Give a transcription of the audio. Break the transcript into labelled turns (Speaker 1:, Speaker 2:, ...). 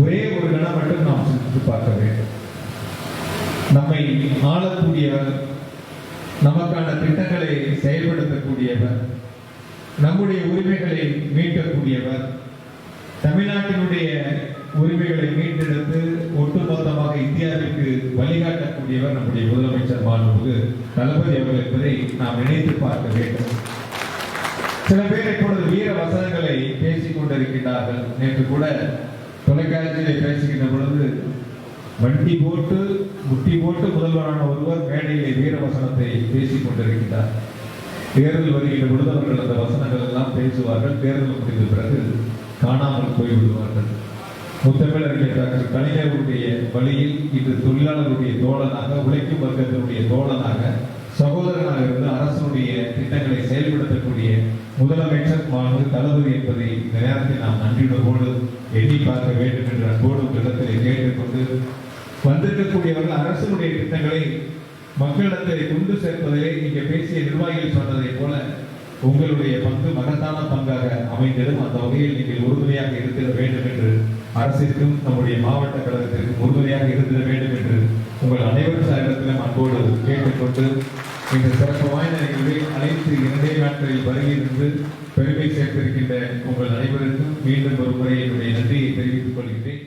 Speaker 1: ஒரே ஒரு கணம் மட்டும் நாம் சிந்தித்து பார்க்க வேண்டும். நம்மை ஆளக்கூடியவர் நமக்கான திட்டங்களை செயல்படுத்தக்கூடியவர் நம்முடைய உரிமைகளை மீட்கக்கூடியவர் தமிழ்நாட்டினுடைய உரிமைகளை மீட்டெடுத்து ஒட்டுமொத்தமாக இந்தியாவிற்கு வழிகாட்டக்கூடியவர் நம்முடைய முதலமைச்சர் மாண்புமிகு தளபதி அவர்கள் என்பதை நாம் நினைத்து பார்க்க வேண்டும். சில பேர் இப்பொழுது வீர வசனங்களை பேசிக் கொண்டிருக்கிறார்கள் நேற்று கூட தொலைக்காட்சியிலே பேசுகின்ற பொழுது வண்டி போட்டு முட்டி போட்டு முதல்வரான ஒருவர் மேடையிலே வீர வசனத்தை பேசிக் கொண்டிருக்கிறார் தேர்தல் வருகின்ற பொழுது அவர்கள் அந்த வசனங்கள் எல்லாம் பேசுவார்கள். தேர்தல் முடிந்த பிறகு காணாமல் போய்விடுவார்கள். முத்தமிழறிஞர் டாக்டர் கலைஞருடைய வழியில் இன்று தொழிலாளருடைய தோழனாக உழைக்கும் வர்க்கத்தினுடைய முதலமைச்சர் மாணவர் தளபதி என்பதை இந்த நேரத்தில் நாம் நன்றியுணர்வோடு எண்ணி பார்க்க வேண்டும் என்ற அன்போடு இடத்திலே கேட்டுக்கொண்டு வந்திருக்கக்கூடியவர்கள் அரசுடைய திட்டங்களை மக்களிடத்தில் கொண்டு சேர்ப்பதிலே இங்கே பேசிய நிர்வாகிகள் சொன்னதை போல உங்களுடைய பங்கு மகத்தான பங்காக அமைந்திடும். அந்த வகையில் நீங்கள் உறுதுணையாக இருந்திட வேண்டும் என்று அரசிற்கும் நம்முடைய மாவட்ட கழகத்திற்கும் உறுதுணையாக இருந்திட வேண்டும் என்று உங்கள் அனைவரும் சார்பிலும் அன்போடு கேட்டுக்கொண்டு இந்த சிறப்பு வாய்ந்த நிகழ்வில் அனைத்து இரண்டே நாட்களில் வருகிருந்து பெருமை சேர்த்திருக்கின்ற உங்கள் அனைவருக்கும் மீண்டும் ஒரு முறை என்னுடைய நன்றியை தெரிவித்துக் கொள்கிறேன்